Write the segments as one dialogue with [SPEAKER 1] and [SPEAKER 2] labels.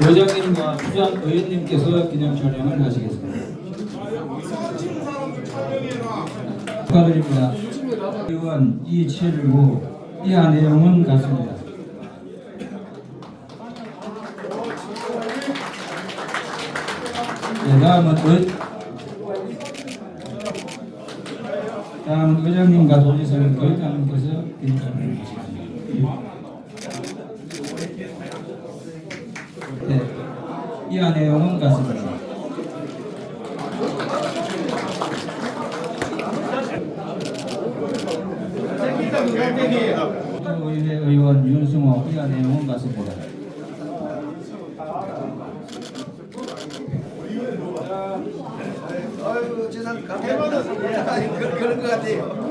[SPEAKER 1] 의장님과 부산 의원님께서 기념 촬영을 하시겠습니다. 축하드립니다. 의원 이칠구 이하 내용은 같습니다. 네, 다음은 의, 다음은 의장님과 도지사 의장님께서 촬영을 하시겠습니다. 네, 이하 내용은 같습니다. 의회 의원 윤승호 이하 내용은 같습니다.
[SPEAKER 2] 아유 세상 감사합니다. 아니, 그, 그런 것 같아요.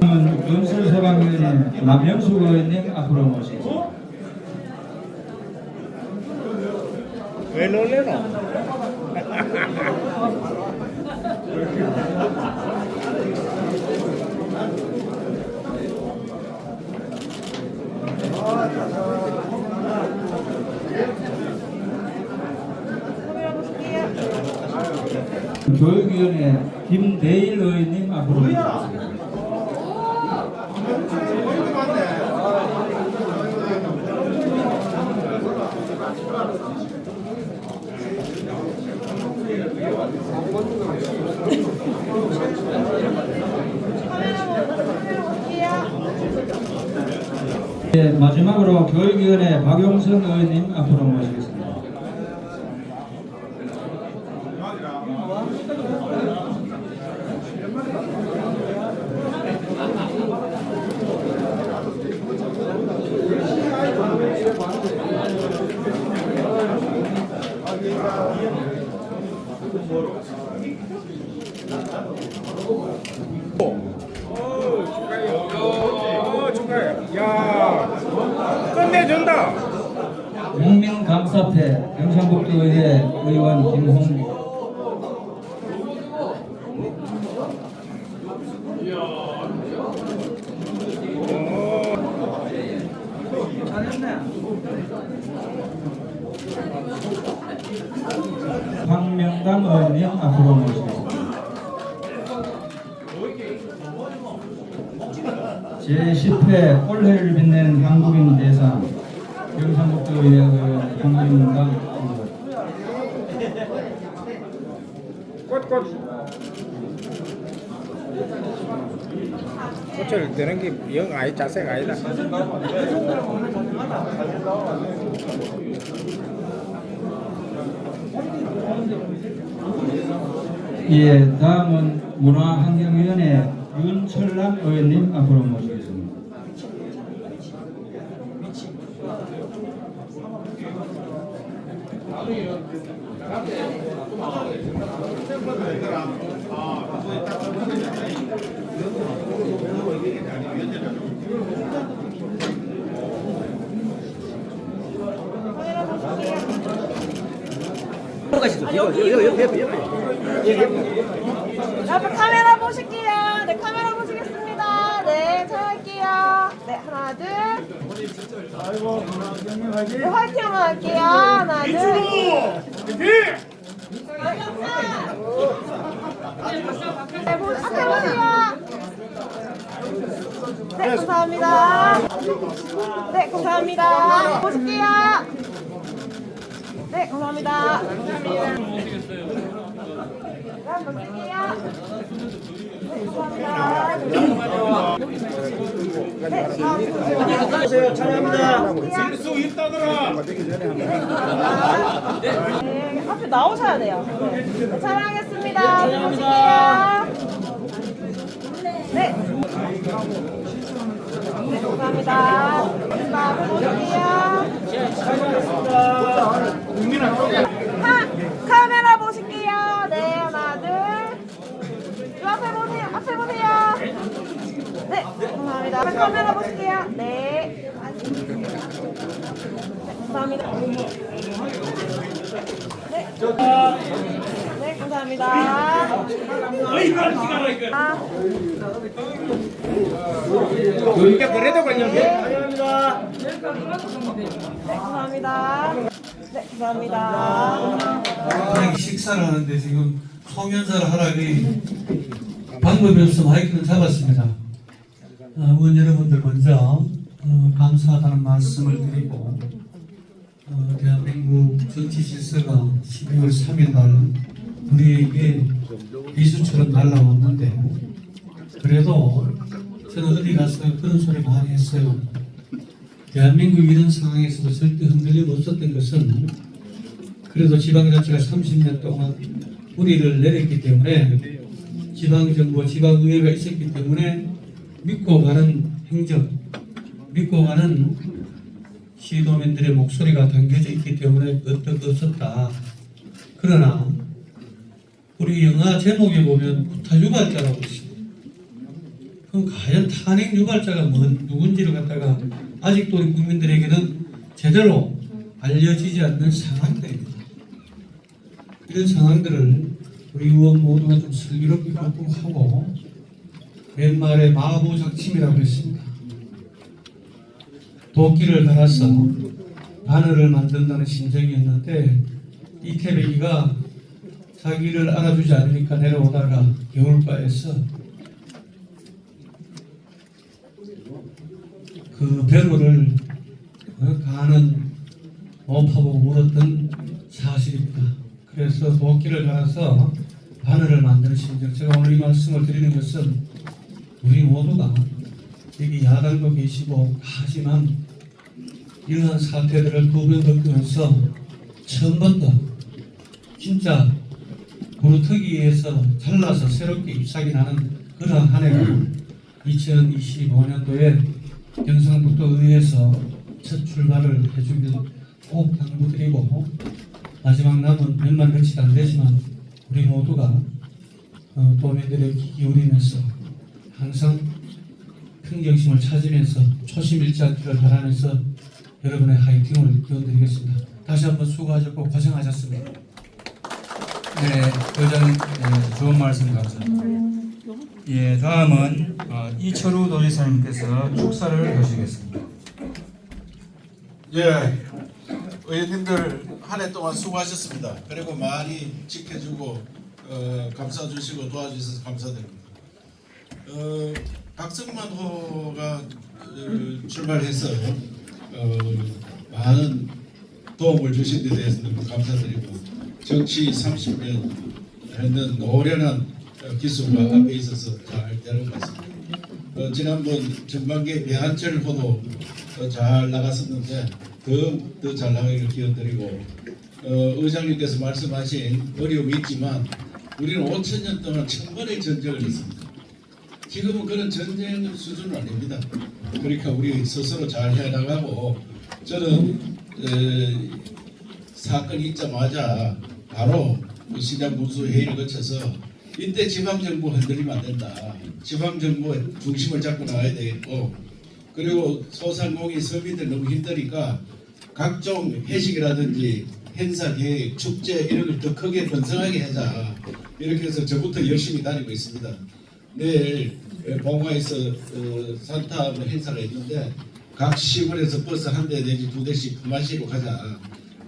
[SPEAKER 1] 다음은 윤슬 소방위원님 남영수 의원님 앞으로 모시겠습니다.
[SPEAKER 3] 왜 놀래노?
[SPEAKER 1] 교육위원회 김대일 의원님 앞으로 모시겠습니다. 네, 마지막으로 교육위원회 박용선 의원님 앞으로 모시겠습니다.
[SPEAKER 3] 어, 축하해. 야, 끝내준다.
[SPEAKER 1] 국민감사패 경상북도의회 의원 김홍 황명당 의원님 앞으로 모시겠습니다. 제10회 올해를 빛낸 한국인 대상 황명당 의원
[SPEAKER 3] 꽃꽃. 꽃을 드는 게 영 아이 자세가 아니다.
[SPEAKER 1] 예, 다음은 문화환경위원회 윤철남 의원님 앞으로 모시겠습니다.
[SPEAKER 4] 여러분 카메라 보실게요. 네, 카메라 보시겠습니다. 네, 촬영할게요. 네, 하나, 둘. 네, 화이팅 한번 할게요. 하나, 둘. 네, 보세요. 네, 감사합니다. 네, 감사합니다. 보실게요. 네, 네, 감사합니다. 네. 네. 네, 안녕하세요. 촬영합니다.
[SPEAKER 3] 질수 있다더라.
[SPEAKER 4] 네, 앞에 나오셔야 돼요. 네, 네, 촬영하겠습니다. 보실게요. 네. 네, 감사합니다. 자, 앞에 보실게요. 카, 카메라 보실게요. 네, 하나, 둘. 요 앞에 보세요. 앞에 보세요. 네, 감사합니다. 앞에 카메라 보실게요. 네. 네, 감사합니다. 네. 네, 감사합니다. 아,
[SPEAKER 3] 이게 그래도 걸렸네.
[SPEAKER 4] 네, 감사합니다. 네, 감사합니다.
[SPEAKER 5] 식사를 하는데 지금 송연사를 하라니 방법이 없어 마이크는 잡았습니다. 어, 의원 여러분들 먼저 어, 감사하다는 말씀을 드리고 어, 대한민국 정치 질서가 12월 3일 날 우리에게 이수처럼 날라왔는데 그래도 저는 어디 가서 그런 소리 많이 했어요. 대한민국 이런 상황에서도 절대 흔들림 없었던 것은 그래도 지방자치가 30년 동안 뿌리를 내렸기 때문에 지방정부, 지방의회가 있었기 때문에 믿고 가는 행정, 믿고 가는 시도민들의 목소리가 담겨져 있기 때문에 어떤 없었다. 그러나 우리 영화 제목에 보면 구타 유발자라고 있습니다. 그럼 과연 탄핵 유발자가 뭔 누군지를 갖다가 아직도 우리 국민들에게는 제대로 알려지지 않는 상황들입니다. 이런 상황들을 우리 의원 모두가 좀 슬기롭게 극복하고 맨 말에 마부 작침이라고 했습니다. 도끼를 달아서 바늘을 만든다는 심정이었는데 이태백이가 자기를 알아주지 않으니까 내려오다가 겨울바에서 그 배로를 어, 가는 어파보고 물었던 사실입니다. 그래서 도끼를 갈아서 바늘을 만드는 심정. 제가 오늘 이 말씀을 드리는 것은 우리 모두가 여기 야당도 계시고 하지만 이러한 사태들을 두번 겪으면서 처음부터 진짜 부르트기에서 잘라서 새롭게 잎사귀 나는 그러한 한 해가 2025년도에 경상북도 의회에서 첫 출발을 해주길 꼭 당부드리고 마지막 남은 몇만 며칠 안 되지만 우리 모두가 어, 도민들의 귀 기울이면서 항상 평정심을 찾으면서 초심일치하기를 바라면서 여러분의 화이팅을 기원드리겠습니다. 다시 한번 수고하셨고 고생하셨습니다.
[SPEAKER 6] 네, 의장 예, 좋은 말씀 감사합니다. 예, 다음은 어, 이철우 도지사님께서 축사를 하시겠습니다.
[SPEAKER 2] 예, 의원님들 한 해 동안 수고하셨습니다. 그리고 많이 지켜주고 어, 감싸주시고 도와주셔서 감사드립니다. 어, 박성만 호가 어, 출발해서 어, 많은 도움을 주신 데 대해서 너무 감사드리고 정치 30년 했는 노련한 어, 기수가 앞에 있어서 잘 데려갔습니다. 어, 지난번 전반기에 배한철 호도 어, 잘 나갔었는데 더더 잘 나가기를 기원드리고 어, 의장님께서 말씀하신 어려움이 있지만 우리는 5천 년 동안 천번의 전쟁을 했습니다. 지금은 그런 전쟁 수준은 아닙니다. 그러니까 우리 스스로 잘 해나가고 저는 에, 사건이 있자마자 바로 그 시장 군수 회의를 거쳐서 이때 지방정부 흔들리면 안 된다. 지방정부의 중심을 잡고 나가야 되겠고 그리고 소상공인 서민들 너무 힘드니까 각종 회식이라든지 행사 계획, 축제 이런 걸 더 크게 번성하게 하자. 이렇게 해서 저부터 열심히 다니고 있습니다. 내일 봉화에서 어, 산타 뭐 행사를 했는데 각 시골에서 버스 한 대 내지 두 대씩 마시고 가자.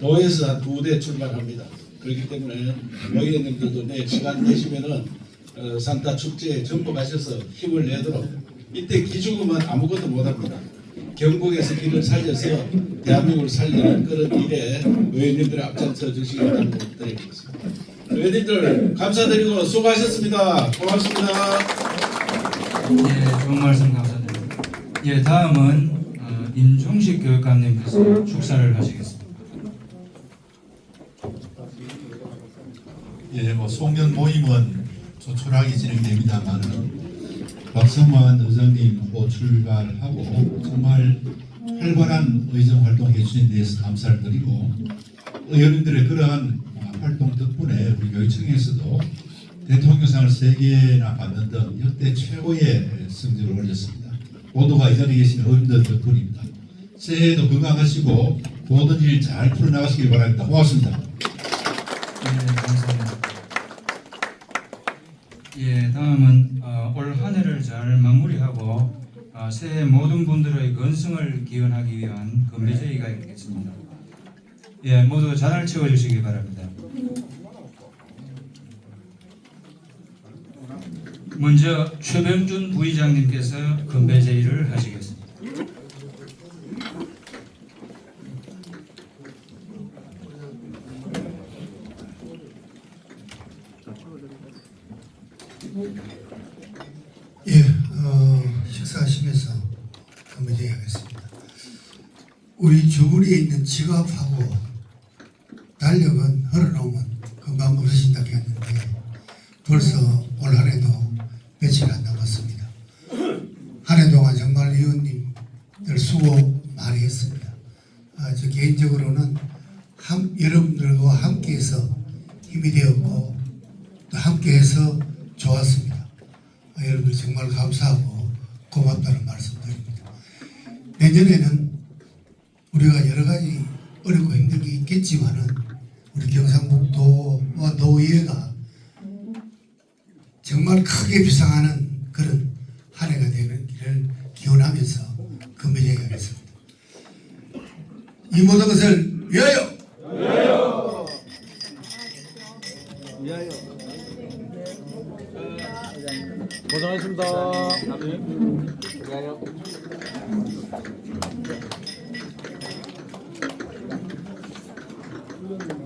[SPEAKER 2] 도에서 한 두 대 출발합니다. 그렇기 때문에 의원님들도 내일 시간 되시면은 어, 산타 축제에 전부 가셔서 힘을 내도록 이때 기죽으면 아무것도 못합니다. 경북에서 길을 살려서 대한민국을 살리는 그런 일에 의원님들이 앞장서 주시기 바랍니다. 의원님들 감사드리고 수고하셨습니다. 고맙습니다.
[SPEAKER 6] 예, 좋은 말씀 감사드립니다. 예, 다음은 어, 임종식 교육감님께서 축사를 하시겠습니다.
[SPEAKER 7] 예, 뭐 송년 모임은 조촐하게 진행됩니다만은 박성환 의장님하고 출발하고 정말 활발한 의정 활동 해 주신 데에서 감사를 드리고 의원님들의 그러한 아, 활동 덕분에 우리 교육청에서도 대통령상을 세 개나 받는 등 역대 최고의 성적을 올렸습니다. 모두가 이 자리에 계신 의원님들 덕분입니다. 새해에도 건강하시고 모든 일 잘 풀어나가시길 바랍니다. 고맙습니다.
[SPEAKER 6] 예, 감사합니다. 예, 다음은 어, 올한 해를 잘 마무리하고 어, 새해 모든 분들의 건승을 기원하기 위한 건배제의가 있겠습니다. 예, 모두 잔을 채워주시기 바랍니다. 먼저 최병준 부의장님께서 건배 제의를 하시겠습니다.
[SPEAKER 8] 예, 어, 식사하시면서 건배 제의 하겠습니다. 우리 주머니에 있는 지갑하고 달력은 흘러놓으면 금방 없어진다 했는데 벌써 올 한해도 며칠 안 남았습니다. 한 해 동안 정말 위원님들 했습니다. 아, 저 개인적으로는 함, 여러분들과 함께해서 힘이 되었고 또 함께해서 좋았습니다. 아, 여러분들 정말 감사하고 고맙다는 말씀드립니다. 내년에는 우리가 여러 가지 어렵고 힘든 게 있겠지만은 우리 경상북도와 노예가 정말 크게 비상하는 이 모든 것을 위하여 위하여 위하여 고생하셨습니다. 위하여 네.